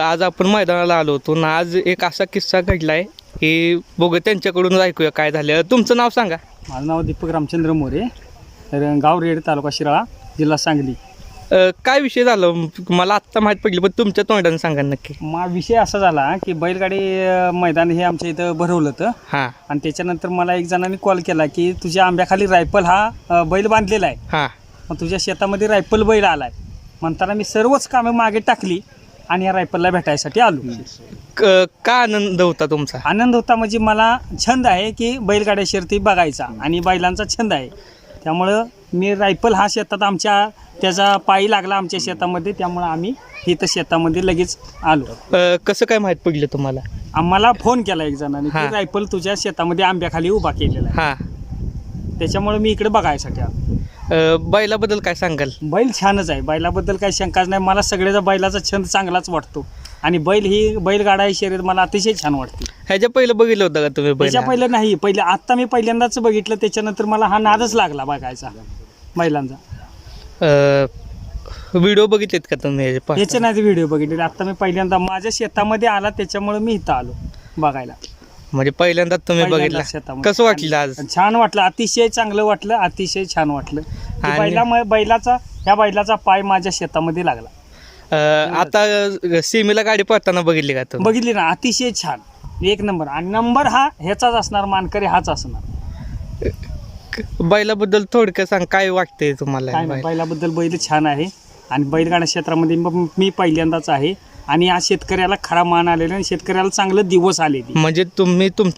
आज आपण मैदानाला आलो होतो ना आज एक असा किस्सा घडलाय की बघू त्यांच्याकडून ऐकूया काय झालं. तुमचं नाव सांगा. माझं नाव दीपक रामचंद्र मोरे गाव रेड तालुका शिराळा जिल्हा सांगली. अ, काय विषय झाला? मला आत्ता माहीत पडली पण तुमच्या तोंडाने सांगा नक्की. मा विषय असा झाला की बैलगाडी अं, मैदान हे आमच्या इथं भरवलं होतं. हां. आणि त्याच्यानंतर मला एक जणांनी कॉल केला की तुझ्या आंब्याखाली रायफल हा अं, बैल बांधलेला आहे. हां. मग तुझ्या शेतामध्ये रायफल बैल आला आहे म्हणताना मी सर्वच कामं मागे टाकली. आणि या रायफलला भेटायसाठी आलो. क- का आनंद होता तुमचा? आनंद होता म्हणजे मला छंद आहे की बैलगाड्या शर्ती बघायचा आणि बैलांचा छंद आहे. त्यामुळं मी रायफल हा शेतात आमच्या त्याचा पायी लागला आमच्या शेतामध्ये त्यामुळं आम्ही इथं शेतामध्ये लगेच आलो. अ, कसं काय माहीत पडलं तुम्हाला? आम्हाला फोन केला एक जणांनी हा. की रायफल तुझ्या शेतामध्ये आंब्याखाली उभा केलेला आहे. त्याच्यामुळे मी इकडे बघायसाठी आलो. अ, बैलाबद्दल काय सांगाल? बैल छानच आहे. बैलाबद्दल काही शंकाच नाही. मला सगळ्याचा बैलाचा छंद चांगलाच वाटतो. आणि बैल ही बैलगाडा ही शर्यत मला अतिशय छान वाटते. ह्याच्या पहिलं बघितलं होतं का तुम्ही बैल? त्याच्या पहिलं नाही. पहिले आत्ता मी पहिल्यांदाच बघितलं. त्याच्यानंतर मला हा नादच लागला बघायचा. बैलांचा. व्हिडिओ बघितलेत का तुम्ही ह्याचे पाहता? याचे नाही व्हिडिओ बघितले आता मी पहिल्यांदा माझ्या शेतामध्ये आला त्याच्यामुळे मी इथं आलो बघायला. म्हणजे पहिल्यांदा तुम्ही बघितलं. शेतामध्ये. कसं वाटलं आज? छान वाटलं. अतिशय चांगलं वाटलं. अतिशय छान वाटलं. आणि- बैला बैलाचा ह्या बैलाचा पाय माझ्या शेतामध्ये लागला. अ, आता सीमेला गाडी पळताना बघितली का तुम्ही? बघितली ना अतिशय छान. एक नंबर. आणि नंबर हा ह्याचाच असणार मानकरी हाच असणार. बैलाबद्दल थोडक्यात सांग काय वाटतंय तुम्हाला? काय नाही बैल? बैलाबद्दल बैल छान आहे. आणि बैलगाडा क्षेत्रामध्ये म- मी पहिल्यांदाच आहे. आणि या शेतकऱ्याला खरा मान आलेला आणि शेतकऱ्याला चांगलं दिवस आले म्हणजे तुम्ही तुम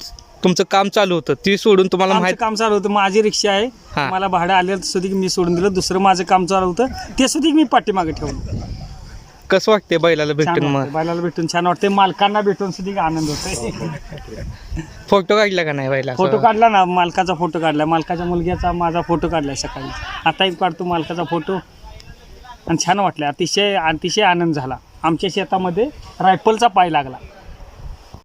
तुमचं काम चालू होतं ती सोडून तुम्हाला आमचं माहीत काम चालू होतं माझी रिक्षा आहे. मला भाडं आलेलं सुद्धा मी सोडून दिलं. दुसरं माझं काम चालू होतं ते सुद्धा मी पाठीमागे ठेवलं. कसं वाटतंय बैलाला छान भेटून वाटतं. मग बैलाला भेटून छान वाटते मालकांना भेटून सुद्धा आनंद होतोय. फोटो काढला का नाही बैला फोटो काढला ना मालकाचा फोटो काढला. मालकाच्या मुलग्याचा माझा फोटो काढलाय सकाळी. आता एक काढतो मालकाचा फोटो. आणि छान वाटलं. अतिशय अतिशय आनंद झाला. आमच्या शेतामध्ये रायफलचा पाय लागला.